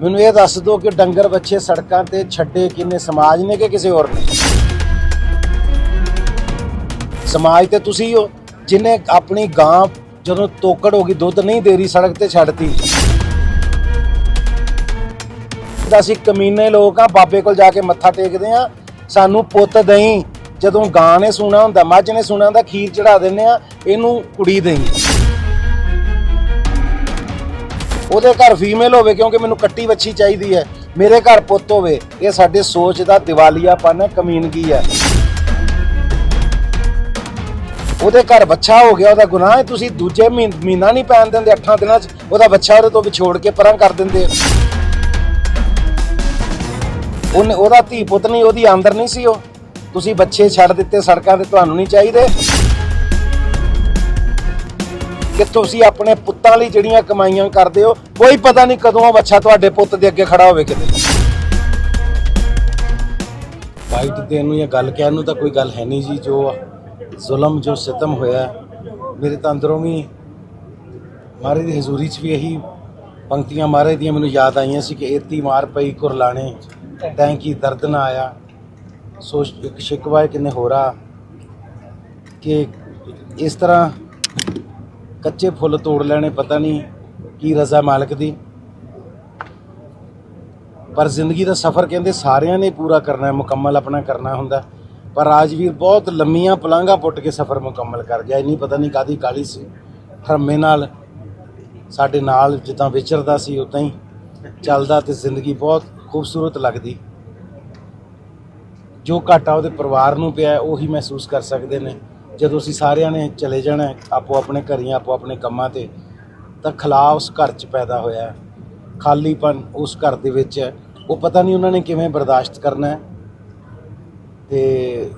ਮੈਨੂੰ ਇਹ ਦੱਸ ਦਿਓ ਕਿ ਡੰਗਰ ਬੱਚੇ ਸੜਕਾਂ ਤੇ ਛੱਡੇ ਕਿੰਨੇ, ਸਮਾਜ ਨੇ ਕਿ ਕਿਸੇ ਹੋਰ ਨੇ? ਸਮਾਜ ਤੇ ਤੁਸੀਂ ਹੋ ਜਿਨੇ ਆਪਣੀ ਗਾਂ ਜਦੋਂ ਤੋਕੜ ਹੋ ਗਈ, ਦੁੱਧ ਨਹੀਂ ਦੇ ਰਹੀ, ਸੜਕ ਤੇ ਛੱਡਤੀ। ਤਾਂ ਅਸੀਂ ਕਮੀਨੇ ਲੋਕ ਆ, ਬਾਬੇ ਕੋਲ ਜਾ ਕੇ ਮੱਥਾ ਟੇਕਦੇ ਆ। ਸਾਨੂੰ ਪੁੱਤ ਦਹੀਂ ਜਦੋਂ ਗਾਂ ਨੇ ਸੁਣਾ ਹੁੰਦਾ, ਮੱਝ ਨੇ ਸੁਣਾ ਹੁੰਦਾ, ਖੀਰ ਚੜਾ ਦਿੰਨੇ ਆ, ਇਹਨੂੰ ਕੁੜੀ ਦਹੀਂ ਉਹਦੇ ਘਰ ਫੀਮੇਲ ਹੋਵੇ ਕਿਉਂਕਿ ਮੈਨੂੰ ਕੱਟੀ ਵੱਛੀ ਚਾਹੀਦੀ ਹੈ। ਮੇਰੇ ਘਰ ਪੁੱਤ ਹੋਵੇ, ਇਹ ਸਾਡੇ ਸੋਚ ਦਾ ਦਿਵਾਲੀਆਪਨ ਹੈ, ਕਮੀਨਗੀ ਹੈ। ਉਹਦੇ ਘਰ ਬੱਚਾ ਹੋ ਗਿਆ, ਉਹਦਾ ਗੁਨਾਹ ਹੈ। ਤੁਸੀਂ ਦੂਜੇ ਮਹੀਨ- ਮਹੀਨਾ ਨਹੀਂ ਪੈਣ ਦਿੰਦੇ, ਅੱਠਾਂ ਦਿਨਾਂ 'ਚ ਉਹਦਾ ਬੱਚਾ ਉਹਦੇ ਤੋਂ ਵਿਛੋੜ ਕੇ ਪਰਾਂ ਕਰ ਦਿੰਦੇ। ਉਹਨੇ ਉਹਦਾ ਧੀ ਪੁੱਤ ਨਹੀਂ, ਉਹਦੀ ਆਂਦਰ ਨਹੀਂ ਸੀ ਉਹ। ਤੁਸੀਂ ਬੱਚੇ ਛੱਡ ਦਿੱਤੇ, ਸੜਕਾਂ ਤੇ ਤੁਹਾਨੂੰ ਨਹੀਂ ਚਾਹੀਦੇ। ਕਿ ਤੁਸੀਂ ਆਪਣੇ ਪੁੱਤਾਂ ਲਈ ਜਿਹੜੀਆਂ ਕਮਾਈਆਂ ਕਰਦੇ ਹੋ, ਕੋਈ ਪਤਾ ਨਹੀਂ ਕਦੋਂ ਉਹ ਬੱਚਾ ਤੁਹਾਡੇ ਪੁੱਤ ਦੇ ਅੱਗੇ ਖੜਾ ਹੋਵੇ ਕਿਤੇ। ਵਾਈਟ ਦੇਣ ਨੂੰ ਜਾਂ ਗੱਲ ਕਹਿਣ ਨੂੰ ਤਾਂ ਕੋਈ ਗੱਲ ਹੈ ਨਹੀਂ ਜੀ, ਜੋ ਜ਼ੁਲਮ, ਜੋ ਸਿਤਮ ਹੋਇਆ, ਮੇਰੇ ਤਾਂ ਅੰਦਰੋਂ ਵੀ ਮਾਰੇ ਦੀ ਹਜ਼ੂਰੀ 'ਚ ਵੀ ਇਹੀ ਪੰਕਤੀਆਂ ਮਾਰੇ ਦੀਆਂ ਮੈਨੂੰ ਯਾਦ ਆਈਆਂ ਸੀ ਕਿ ਏਤੀ ਮਾਰ ਪਈ ਕੁਰਲਾਣੇ ਤੈਂ ਕੀ ਦਰਦ ਨਾ ਆਇਆ। ਸੋ ਇੱਕ ਸ਼ਿਕਵਾ ਕਿੰਨੇ ਕਿਨੇ ਹੋਰਾ ਕਿ ਇਸ ਤਰ੍ਹਾਂ ਕੱਚੇ ਫੁੱਲ ਤੋੜ ਲੈਣੇ, ਪਤਾ ਨਹੀਂ ਕੀ ਰਜ਼ਾ ਮਾਲਕ ਦੀ। ਪਰ ਜ਼ਿੰਦਗੀ ਦਾ ਸਫ਼ਰ ਕਹਿੰਦੇ ਸਾਰਿਆਂ ਨੇ ਪੂਰਾ ਕਰਨਾ ਹੈ, ਮੁਕੰਮਲ ਆਪਣਾ ਕਰਨਾ ਹੁੰਦਾ। ਪਰ ਰਾਜਵੀਰ ਬਹੁਤ ਲੰਮੀਆਂ ਪਲਾਂਘਾਂ ਪੁੱਟ ਕੇ ਸਫ਼ਰ ਮੁਕੰਮਲ ਕਰ ਗਿਆ। ਇੰਨੀ ਪਤਾ ਨਹੀਂ ਕਾਦੀ ਕਾਲੀ ਸੀ। ਠਰਮੇ ਨਾਲ ਸਾਡੇ ਨਾਲ ਜਿੱਦਾਂ ਵਿਚਰਦਾ ਸੀ, ਉਦਾਂ ਹੀ ਚੱਲਦਾ ਤੇ ਜ਼ਿੰਦਗੀ ਬਹੁਤ ਖੂਬਸੂਰਤ ਲੱਗਦੀ। ਜੋ ਘਾਟਾ ਉਹਦੇ ਪਰਿਵਾਰ ਨੂੰ ਪਿਆ, ਉਹੀ ਮਹਿਸੂਸ ਕਰ ਸਕਦੇ ਨੇ। ਜਦੋਂ ਅਸੀਂ ਸਾਰਿਆਂ ਨੇ ਚਲੇ ਜਾਣਾ ਆਪੋ ਆਪਣੇ ਘਰੀਆਂ, ਆਪੋ ਆਪਣੇ ਕੰਮਾਂ ਤੇ, ਤਾਂ ਖਲਾ ਉਸ ਘਰ 'ਚ ਪੈਦਾ ਹੋਇਆ ਹੈ। ਖਾਲੀਪਨ ਉਸ ਘਰ ਦੇ ਵਿੱਚ ਹੈ। ਉਹ ਪਤਾ ਨਹੀਂ ਉਹਨਾਂ ਨੇ ਕਿਵੇਂ ਬਰਦਾਸ਼ਤ ਕਰਨਾ ਹੈ। ਤੇ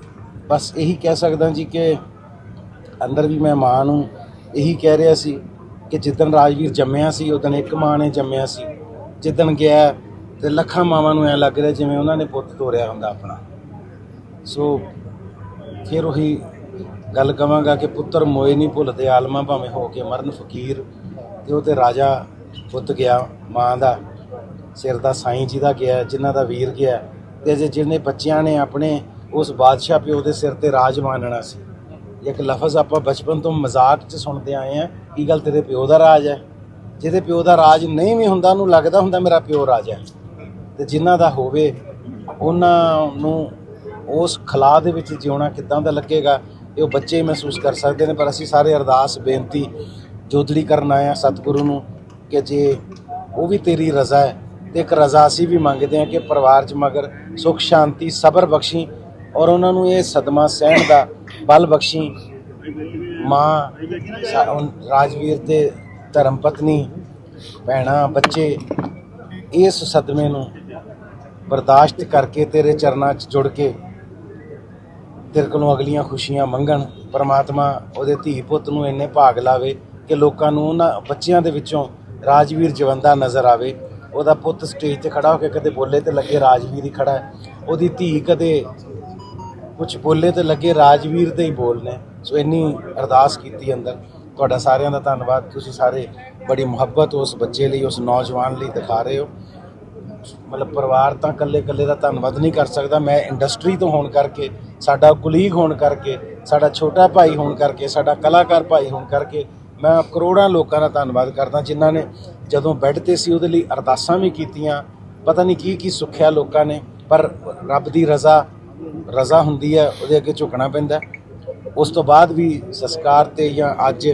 ਬਸ ਇਹੀ ਕਹਿ ਸਕਦਾ ਜੀ ਕਿ ਅੰਦਰ ਵੀ ਮੈਂ ਮਾਂ ਨੂੰ ਇਹੀ ਕਹਿ ਰਿਹਾ ਸੀ ਕਿ ਜਿੱਦਣ ਰਾਜਵੀਰ ਜੰਮਿਆ ਸੀ, ਉਦੋਂ ਇੱਕ ਮਾਂ ਨੇ ਜੰਮਿਆ ਸੀ। ਜਿੱਦਣ ਗਿਆ ਤੇ ਲੱਖਾਂ ਮਾਵਾਂ ਨੂੰ ਐ ਲੱਗ ਰਿਹਾ ਜਿਵੇਂ ਉਹਨਾਂ ਨੇ ਪੁੱਤ ਤੋਰਿਆ ਹੁੰਦਾ ਆਪਣਾ। ਸੋ ਫਿਰ ਉਹੀ ਗੱਲ ਕਵਾਂਗਾ ਕਿ ਪੁੱਤਰ ਮੋਏ ਨਹੀਂ ਭੁੱਲਦੇ, ਆਲਮਾ ਭਾਵੇਂ ਹੋ ਕੇ ਮਰਨ ਫਕੀਰ ਤੇ ਉਹ ਤੇ ਰਾਜਾ ਪੁੱਤ ਗਿਆ, ਮਾਂ ਦਾ ਸਿਰ ਦਾ ਸਾਈਂ ਜੀ ਦਾ ਗਿਆ, ਜਿਨ੍ਹਾਂ ਦਾ ਵੀਰ ਗਿਆ ਤੇ ਜੇ ਜਿਹਨੇ ਬੱਚਿਆਂ ਨੇ ਆਪਣੇ ਉਸ ਬਾਦਸ਼ਾਹ ਪਿਓ ਦੇ ਸਿਰ ਤੇ ਰਾਜ ਮਾਨਣਾ ਸੀ। ਇੱਕ ਲਫ਼ਜ਼ ਆਪਾਂ ਬਚਪਨ ਤੋਂ ਮਜ਼ਾਕ 'ਚ ਸੁਣਦੇ ਆਏ ਆ ਕੀ ਗੱਲ ਤੇਰੇ ਪਿਓ ਦਾ ਰਾਜ ਹੈ? ਜਿਹਦੇ ਪਿਓ ਦਾ ਰਾਜ ਨਹੀਂ ਵੀ ਹੁੰਦਾ, ਉਹਨੂੰ ਲੱਗਦਾ ਹੁੰਦਾ ਮੇਰਾ ਪਿਓ ਰਾਜਾ ਹੈ। ਤੇ ਜਿਨ੍ਹਾਂ ਦਾ ਹੋਵੇ, ਉਹਨਾਂ ਨੂੰ ਉਸ ਖਲਾ ਦੇ ਵਿੱਚ ਜਿਉਣਾ ਕਿੱਦਾਂ ਦਾ ਲੱਗੇਗਾ? ਇਹ ਉਹ ਬੱਚੇ ਹੀ ਮਹਿਸੂਸ ਕਰ ਸਕਦੇ ਨੇ, ਪਰ ਅਸੀਂ ਸਾਰੇ ਅਰਦਾਸ, ਬੇਨਤੀ ਜੋਦੜੀ ਕਰਨ ਆਏ ਆ ਸਤਿਗੁਰੂ ਨੂੰ ਕਿ ਜੇ ਉਹ ਵੀ ਤੇਰੀ ਰਜ਼ਾ ਹੈ ਤੇ ਇੱਕ ਰਜ਼ਾ ਅਸੀਂ ਵੀ ਮੰਗਦੇ ਹਾਂ ਕਿ ਪਰਿਵਾਰ 'ਚ ਮਗਰ ਸੁਖ, ਸ਼ਾਂਤੀ, ਸਬਰ ਬਖਸ਼ੀ ਔਰ ਉਹਨਾਂ ਨੂੰ ਇਹ ਸਦਮਾ ਸਹਿਣ ਦਾ ਬਲ ਬਖਸ਼ੀ ਮਾਂ ਰਾਜਵੀਰ ਦੇ ਧਰਮ ਪਤਨੀ ਭੈਣਾਂ, ਬੱਚੇ ਇਸ ਸਦਮੇ ਨੂੰ ਬਰਦਾਸ਼ਤ ਕਰਕੇ ਤੇਰੇ ਚਰਨਾਂ 'ਚ ਜੁੜ ਕੇ ਤੇਰੇ ਕੋਲੋਂ ਅਗਲੀਆਂ ਖੁਸ਼ੀਆਂ ਮੰਗਣ, ਪਰਮਾਤਮਾ ਉਹਦੇ ਧੀ ਪੁੱਤ ਨੂੰ ਇੰਨੇ ਭਾਗ ਲਾਵੇ ਕਿ ਲੋਕਾਂ ਨੂੰ ਉਹਨਾਂ ਬੱਚਿਆਂ ਦੇ ਵਿੱਚੋਂ ਰਾਜਵੀਰ ਜਵੰਦਾ ਨਜ਼ਰ ਆਵੇ। ਉਹਦਾ ਪੁੱਤ ਸਟੇਜ ਤੇ ਖੜਾ ਹੋ ਕੇ ਕਦੇ ਬੋਲੇ ਤੇ ਲੱਗੇ ਰਾਜਵੀਰ ਹੀ ਖੜਾ ਹੈ। ਉਹਦੀ ਧੀ ਕਦੇ ਕੁਝ ਬੋਲੇ ਤੇ ਲੱਗੇ ਰਾਜਵੀਰ ਦੇ ਹੀ ਬੋਲਨੇ ਸੋ ਇੰਨੀ ਅਰਦਾਸ ਕੀਤੀ ਅੰਦਰ। ਤੁਹਾਡਾ ਸਾਰਿਆਂ ਦਾ ਧੰਨਵਾਦ। ਤੁਸੀਂ ਸਾਰੇ ਬੜੀ ਮੁਹੱਬਤ ਉਸ ਬੱਚੇ ਲਈ, ਉਸ ਨੌਜਵਾਨ ਲਈ ਦਿਖਾ ਰਹੇ ਹੋ। ਮਤਲਬ ਪਰਿਵਾਰ ਤਾਂ ਇਕੱਲੇ ਇਕੱਲੇ ਦਾ ਧੰਨਵਾਦ ਨਹੀਂ ਕਰ ਸਕਦਾ। ਮੈਂ ਇੰਡਸਟਰੀ ਤੋਂ ਹੋਣ ਕਰਕੇ ਸਾਡਾ ਕੁਲੀਗ ਹੋਣ ਕਰਕੇ, ਸਾਡਾ ਛੋਟਾ ਭਾਈ ਹੋਣ ਕਰਕੇ, ਸਾਡਾ ਕਲਾਕਾਰ ਭਾਈ ਹੋਣ ਕਰਕੇ ਮੈਂ ਕਰੋੜਾਂ ਲੋਕਾਂ ਦਾ ਧੰਨਵਾਦ ਕਰਦਾ, ਜਿਨ੍ਹਾਂ ਨੇ ਜਦੋਂ ਬੈੱਡ ਤੇ ਸੀ ਉਹਦੇ ਲਈ ਅਰਦਾਸਾਂ ਵੀ ਕੀਤੀਆਂ, ਪਤਾ ਨਹੀਂ ਕੀ ਕੀ ਸੁੱਖਿਆ ਲੋਕਾਂ ਨੇ, ਪਰ ਰੱਬ ਦੀ ਰਜ਼ਾ ਰਜ਼ਾ ਹੁੰਦੀ ਹੈ, ਉਹਦੇ ਅੱਗੇ ਝੁਕਣਾ ਪੈਂਦਾ ਉਸ ਤੋਂ ਬਾਅਦ ਵੀ ਸੰਸਕਾਰ ਤੇ ਜਾਂ ਅੱਜ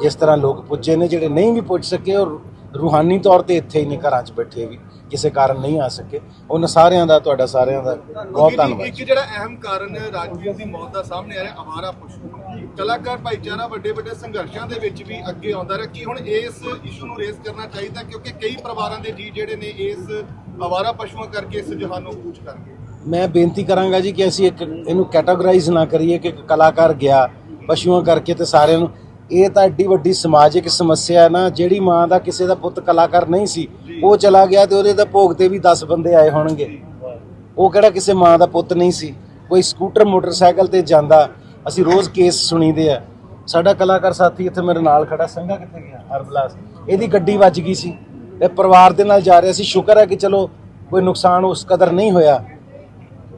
ਜਿਸ ਤਰ੍ਹਾਂ ਲੋਕ ਪੁੱਜੇ ਨੇ, ਜਿਹੜੇ ਨਹੀਂ ਵੀ ਪੁੱਜ ਸਕੇ ਔਰ ਰੂਹਾਨੀ ਤੌਰ ਤੇ ਇੱਥੇ ਹੀ ਨੇ, ਘਰਾਂ 'ਚ ਬੈਠੇ ਵੀ। ਕਿਸੇ ਕਾਰਨ ਨਹੀਂ ਆ ਸਕੇ। ਉਹਨਾਂ ਸਾਰਿਆਂ ਦਾ ਤੁਹਾਡਾ ਸਾਰਿਆਂ ਦਾ ਬਹੁਤ ਧੰਨਵਾਦ। ਇੱਕ ਜਿਹੜਾ ਅਹਿਮ ਕਾਰਨ ਰਾਜਵੀਰ ਦੀ ਮੌਤ ਦਾ ਸਾਹਮਣੇ ਆ ਰਿਹਾ ਆਵਾਰਾ ਪਸ਼ੂ ਕਲਾਕਾਰ ਭਾਈਚਾਰਾ ਵੱਡੇ ਵੱਡੇ ਸੰਘਰਸ਼ਾਂ ਦੇ ਵਿੱਚ ਵੀ ਅੱਗੇ ਆਉਂਦਾ ਰਿਹਾ। ਕੀ ਹੁਣ ਇਸ ਇਸ਼ੂ ਨੂੰ ਰੇਸ ਕਰਨਾ ਚਾਹੀਦਾ? ਕਿਉਂਕਿ ਕਈ ਪਰਿਵਾਰਾਂ ਦੇ ਜੀ ਜਿਹੜੇ ਨੇ ਇਸ ਆਵਾਰਾ ਪਸ਼ੂਆਂ ਕਰਕੇ ਇਸ ਜਹਾਨ ਨੂੰ ਕੂਚ ਕਰ ਗਏ। ਮੈਂ ਬੇਨਤੀ ਕਰਾਂਗਾ ਜੀ ਕਿ ਅਸੀਂ ਇੱਕ ਇਹਨੂੰ ਕੈਟਾਗਰਾਈਜ਼ ਨਾ ਕਰੀਏ ਕਿ ਕਲਾਕਾਰ ਗਿਆ ਪਸ਼ੂਆਂ ਕਰਕੇ ਤੇ ਸਾਰਿਆਂ ਨੂੰ ਇਹ ਤਾਂ ਏਡੀ ਵੱਡੀ ਸਮਾਜਿਕ ਸਮੱਸਿਆ ਹੈ ਨਾ, ਜਿਹੜੀ ਮਾਂ ਦਾ ਕਿਸੇ ਦਾ ਪੁੱਤ ਕਲਾਕਾਰ ਨਹੀਂ ਸੀ, ਉਹ ਚਲਾ ਗਿਆ ਤੇ ਉਹਦੇ ਤਾਂ ਭੋਗ ਤੇ ਵੀ 10 ਬੰਦੇ ਆਏ ਹੋਣਗੇ। ਉਹ ਕਿਹੜਾ ਕਿਸੇ ਮਾਂ ਦਾ ਪੁੱਤ ਨਹੀਂ ਸੀ। ਕੋਈ ਸਕੂਟਰ, ਮੋਟਰਸਾਈਕਲ ਤੇ ਜਾਂਦਾ, ਅਸੀਂ ਰੋਜ਼ ਕੇਸ ਸੁਣੀਦੇ ਆ। ਸਾਡਾ ਕਲਾਕਾਰ ਸਾਥੀ ਇੱਥੇ ਮੇਰੇ ਨਾਲ ਖੜਾ, ਸੰਘਾ ਕਿੱਥੇ ਗਿਆ? ਹਰਬਲਾਸ। ਇਹਦੀ ਗੱਡੀ ਵੱਜ ਗਈ ਸੀ ਇਹ ਪਰਿਵਾਰ ਦੇ ਨਾਲ ਜਾ ਰਿਹਾ ਸੀ। ਸ਼ੁਕਰ ਹੈ ਕਿ ਚਲੋ ਕੋਈ ਨੁਕਸਾਨ ਉਸ ਕਦਰ ਨਹੀਂ ਹੋਇਆ।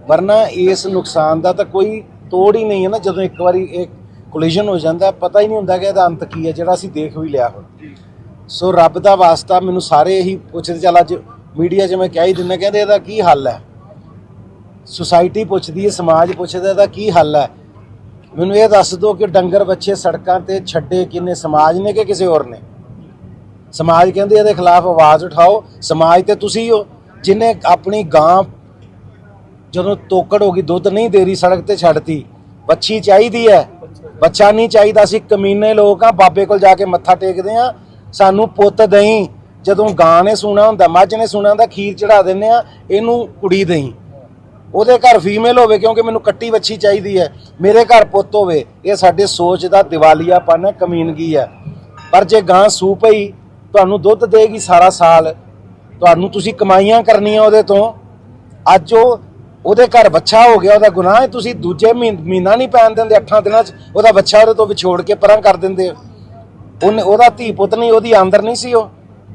ਵਰਨਾ ਇਸ ਨੁਕਸਾਨ ਦਾ ਤਾਂ ਕੋਈ ਤੋੜ ਹੀ ਨਹੀਂ ਹੈ ਨਾ, ਜਦੋਂ ਇੱਕ ਵਾਰੀ ਇਹ ਕੋਲੀਜਨ ਹੋ ਜਾਂਦਾ, ਪਤਾ ਹੀ ਨਹੀਂ ਹੁੰਦਾ ਕਿ ਇਹਦਾ ਅੰਤ ਕੀ ਹੈ, ਜਿਹੜਾ ਅਸੀਂ ਦੇਖ ਵੀ ਲਿਆ ਹੁਣ। ਸੋ ਰੱਬ ਦਾ ਵਾਸਤਾ ਮੈਨੂੰ ਸਾਰੇ ਇਹੀ ਪੁੱਛਦੇ, ਚੱਲ ਅੱਜ ਮੀਡੀਆ 'ਚ ਮੈਂ ਕਹਿ ਹੀ ਦਿੰਦਾ, ਕਹਿੰਦੇ ਇਹਦਾ ਕੀ ਹੱਲ ਹੈ? ਸੁਸਾਇਟੀ ਪੁੱਛਦੀ ਹੈ, ਸਮਾਜ ਪੁੱਛਦਾ, ਇਹਦਾ ਕੀ ਹੱਲ ਹੈ? ਮੈਨੂੰ ਇਹ ਦੱਸ ਦਿਓ ਕਿ ਡੰਗਰ ਬੱਚੇ ਸੜਕਾਂ ਤੇ ਛੱਡੇ ਕਿੰਨੇ, ਸਮਾਜ ਨੇ ਕਿ ਕਿਸੇ ਹੋਰ ਨੇ? ਸਮਾਜ ਕਹਿੰਦੇ ਇਹਦੇ ਖਿਲਾਫ ਆਵਾਜ਼ ਉਠਾਓ, ਸਮਾਜ ਤੇ ਤੁਸੀਂ ਹੋ, ਜਿਨੇ ਆਪਣੀ ਗਾਂ ਜਦੋਂ ਤੋਕੜ ਹੋ ਗਈ, ਦੁੱਧ ਨਹੀਂ ਦੇ ਰਹੀ ਸੜਕ ਤੇ ਛੱਡਤੀ ਬੱਚੀ ਚਾਹੀਦੀ ਹੈ। ਬੱਚਾ ਨਹੀਂ ਚਾਹੀਦਾ ਸੀ ਕਮੀਨੇ ਲੋਕ ਆ, ਬਾਬੇ ਕੋਲ ਜਾ ਕੇ ਮੱਥਾ ਟੇਕਦੇ ਆ। ਸਾਨੂੰ ਪੁੱਤ ਦਹੀਂ ਜਦੋਂ ਗਾਂ ਨੇ ਸੁਣਾ ਹੁੰਦਾ, ਮੱਝ ਨੇ ਸੁਣਾ ਹੁੰਦਾ, ਖੀਰ ਚੜਾ ਦਿੰਨੇ ਆ, ਇਹਨੂੰ ਕੁੜੀ ਦਹੀਂ ਉਹਦੇ ਘਰ ਫੀਮੇਲ ਹੋਵੇ, ਕਿਉਂਕਿ ਮੈਨੂੰ ਕੱਟੀ ਵੱਛੀ ਚਾਹੀਦੀ ਹੈ, ਮੇਰੇ ਘਰ ਪੁੱਤ ਹੋਵੇ, ਇਹ ਸਾਡੇ ਸੋਚ ਦਾ ਦਿਵਾਲੀਆਪਨ ਹੈ, ਕਮੀਨਗੀ ਹੈ। ਪਰ ਜੇ ਗਾਂ ਸੂ ਪਈ, ਤੁਹਾਨੂੰ ਦੁੱਧ ਦੇਗੀ ਸਾਰਾ ਸਾਲ, ਤੁਹਾਨੂੰ ਤੁਸੀਂ ਕਮਾਈਆਂ ਕਰਨੀਆਂ ਉਹਦੇ ਤੋਂ, ਅੱਜ ਉਹ ਉਹਦੇ ਘਰ ਬੱਚਾ ਹੋ ਗਿਆ, ਉਹਦਾ ਗੁਨਾਹ ਹੈ, ਤੁਸੀਂ ਦੂਜੇ ਮਹੀਨ- ਮਹੀਨਾ ਨਹੀਂ ਪੈਣ ਦਿੰਦੇ 8 ਦਿਨਾਂ 'ਚ ਉਹਦਾ ਬੱਚਾ ਉਹਦੇ ਤੋਂ ਵਿਛੋੜ ਕੇ ਪਰਾਂ ਕਰ ਦਿੰਦੇ ਹੋ ਉਹਨੇ, ਉਹਦਾ ਧੀ ਪੁੱਤ ਨਹੀਂ, ਉਹਦੀ ਆਂਦਰ ਨਹੀਂ ਸੀ ਉਹ।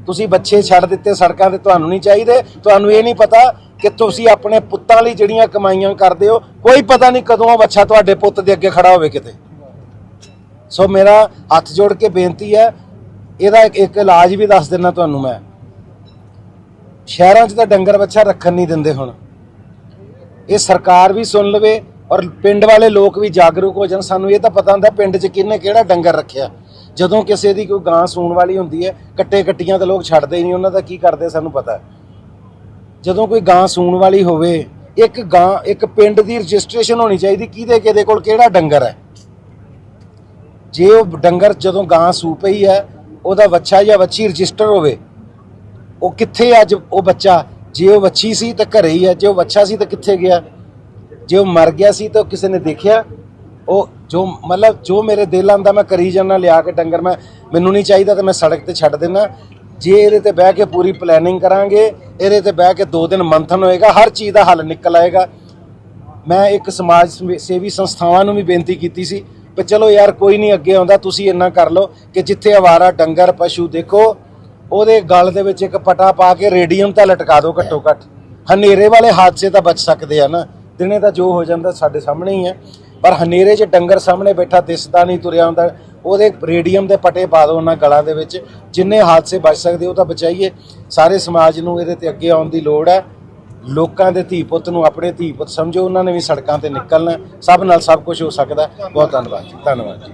ਤੁਸੀਂ ਬੱਚੇ ਛੱਡ ਦਿੱਤੇ ਸੜਕਾਂ ਤੇ, ਤੁਹਾਨੂੰ ਨਹੀਂ ਚਾਹੀਦੇ। ਤੁਹਾਨੂੰ ਇਹ ਨਹੀਂ ਪਤਾ ਕਿ ਤੁਸੀਂ ਆਪਣੇ ਪੁੱਤਾਂ ਲਈ ਜਿਹੜੀਆਂ ਕਮਾਈਆਂ ਕਰਦੇ ਹੋ, ਕੋਈ ਪਤਾ ਨਹੀਂ ਕਦੋਂ ਉਹ ਬੱਚਾ ਤੁਹਾਡੇ ਪੁੱਤ ਦੇ ਅੱਗੇ ਖੜਾ ਹੋਵੇ ਕਿਤੇ। ਸੋ ਮੇਰਾ ਹੱਥ ਜੋੜ ਕੇ ਬੇਨਤੀ ਹੈ, ਇਹਦਾ ਇੱਕ ਇੱਕ ਇਲਾਜ ਵੀ ਦੱਸ ਦਿੰਦਾ ਤੁਹਾਨੂੰ ਮੈਂ। ਸ਼ਹਿਰਾਂ 'ਚ ਤਾਂ ਡੰਗਰ ਬੱਚਾ ਰੱਖਣ ਨਹੀਂ ਦਿੰਦੇ ਹੁਣ। ਇਹ ਸਰਕਾਰ ਵੀ ਸੁਣ ਲਵੇ ਔਰ ਪਿੰਡ ਵਾਲੇ ਲੋਕ ਵੀ ਜਾਗਰੂਕ ਹੋ ਜਾਣ। ਸਾਨੂੰ ਇਹ ਤਾਂ ਪਤਾ ਹੁੰਦਾ ਪਿੰਡ 'ਚ ਕਿਹਨੇ ਕਿਹੜਾ ਡੰਗਰ ਰੱਖਿਆ। ਜਦੋਂ ਕਿਸੇ ਦੀ ਕੋਈ ਗਾਂ ਸੂਣ ਵਾਲੀ ਹੁੰਦੀ ਹੈ ਕੱਟੇ ਕੱਟੀਆਂ ਤਾਂ ਲੋਕ ਛੱਡਦੇ ਹੀ ਨਹੀਂ, ਉਹਨਾਂ ਦਾ ਕੀ ਕਰਦੇ ਸਾਨੂੰ ਪਤਾ। ਹੈ ਜਦੋਂ ਕੋਈ ਗਾਂ ਸੂਣ ਵਾਲੀ ਹੋਵੇ, ਇੱਕ ਗਾਂ ਇੱਕ ਪਿੰਡ ਦੀ ਰਜਿਸਟ੍ਰੇਸ਼ਨ ਹੋਣੀ ਚਾਹੀਦੀ, ਕਿਹਦੇ ਕਿਹਦੇ ਕੋਲ ਕਿਹੜਾ ਡੰਗਰ ਹੈ? ਜੇ ਉਹ ਡੰਗਰ ਜਦੋਂ ਗਾਂ ਸੂ ਪਈ ਹੈ, ਉਹਦਾ ਵੱਛਾ ਜਾਂ ਵੱਛੀ ਰਜਿਸਟਰ ਹੋਵੇ, ਉਹ ਕਿੱਥੇ ਅੱਜ ਉਹ ਬੱਚਾ ਜੇ ਉਹ ਵੱਛੀ ਸੀ ਤਾਂ ਘਰੇ ਹੀ ਹੈ ਜੇ ਉਹ ਵੱਛਾ ਸੀ ਤਾਂ ਕਿੱਥੇ ਗਿਆ? ਜੇ ਉਹ ਮਰ ਗਿਆ ਸੀ ਤਾਂ ਕਿਸੇ ਨੇ ਦੇਖਿਆ? ਉਹ ਜੋ, ਮਤਲਬ ਜੋ ਮੇਰੇ ਦਿਲ ਆਂਦਾ ਮੈਂ ਕਰੀ ਜਾਂਦਾ, ਲਿਆ ਕੇ ਡੰਗਰ ਮੈਂ, ਮੈਨੂੰ ਨਹੀਂ ਚਾਹੀਦਾ ਤਾਂ ਮੈਂ ਸੜਕ ਤੇ ਛੱਡ ਦੇਣਾ ਜੇ ਇਹਦੇ ਤੇ ਬਹਿ ਕੇ ਪੂਰੀ ਪਲੈਨਿੰਗ ਕਰਾਂਗੇ, ਇਹਦੇ ਤੇ ਬਹਿ ਕੇ ਦੋ ਦਿਨ ਮੰਥਨ ਹੋਏਗਾ, ਹਰ ਚੀਜ਼ ਦਾ ਹੱਲ ਨਿਕਲ ਆਏਗਾ। ਮੈਂ ਇੱਕ ਸਮਾਜ ਸੇਵੀ ਸੰਸਥਾਵਾਂ ਨੂੰ ਵੀ ਬੇਨਤੀ ਕੀਤੀ ਸੀ ਕਿ ਚਲੋ ਯਾਰ ਕੋਈ ਨਹੀਂ ਅੱਗੇ ਆਉਂਦਾ, ਤੁਸੀਂ ਇੰਨਾ ਕਰ ਲਓ ਕਿ ਜਿੱਥੇ ਆਵਾਰਾ, ਡੰਗਰ, ਪਸ਼ੂ ਦੇਖੋ ਉਹਦੇ ਗਲ ਦੇ ਵਿੱਚ ਇੱਕ ਪਟਾ ਪਾ ਕੇ ਰੇਡੀਅਮ ਤਾਂ ਲਟਕਾ ਦਿਓ ਘੱਟੋ ਘੱਟ। ਹਨੇਰੇ ਵਾਲੇ ਹਾਦਸੇ ਤਾਂ ਬਚ ਸਕਦੇ ਆ ਨਾ। ਦਿਨੇ ਤਾਂ ਜੋ ਹੋ ਜਾਂਦਾ ਸਾਡੇ ਸਾਹਮਣੇ ਹੀ ਹੈ ਪਰ ਹਨੇਰੇ 'ਚ ਡੰਗਰ ਸਾਹਮਣੇ ਬੈਠਾ ਦਿਸਦਾ ਨਹੀਂ ਤੁਰਿਆ ਹੁੰਦਾ। ਉਹਦੇ ਰੇਡੀਅਮ ਦੇ ਪਟੇ ਪਾ ਦਿਓ ਉਹਨਾਂ ਗਲਾਂ ਦੇ ਵਿੱਚ। ਜਿੰਨੇ ਹਾਦਸੇ ਬਚ ਸਕਦੇ ਉਹ ਤਾਂ ਬਚਾਈਏ। ਸਾਰੇ ਸਮਾਜ ਨੂੰ ਇਹਦੇ ਤੇ ਅੱਗੇ ਆਉਣ ਦੀ ਲੋੜ ਹੈ ਲੋਕਾਂ ਦੇ ਧੀ ਪੁੱਤ ਨੂੰ ਆਪਣੇ ਧੀ ਪੁੱਤ ਸਮਝੋ। ਉਹਨਾਂ ਨੇ ਵੀ ਸੜਕਾਂ ਤੇ ਨਿਕਲਣਾ। ਸਭ ਨਾਲ ਸਭ ਕੁਝ ਹੋ ਸਕਦਾ। ਬਹੁਤ ਧੰਨਵਾਦ ਜੀ। ਧੰਨਵਾਦ ਜੀ।